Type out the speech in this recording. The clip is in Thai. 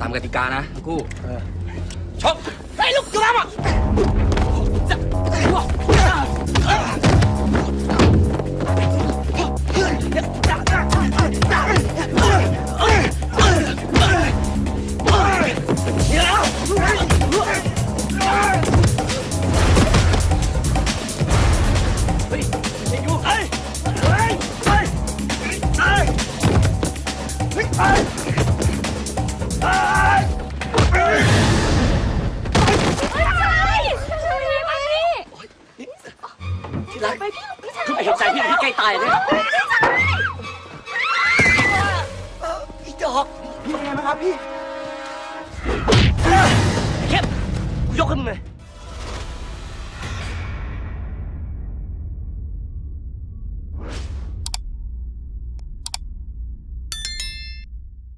ตามกติกานะทั้งคู่ชก คุณไปเห็นใจพี่ที่ใกล้ตายเลยอีดอกพี่เป็นไงบ้างครับพี่เข้มยกขึ้นเลย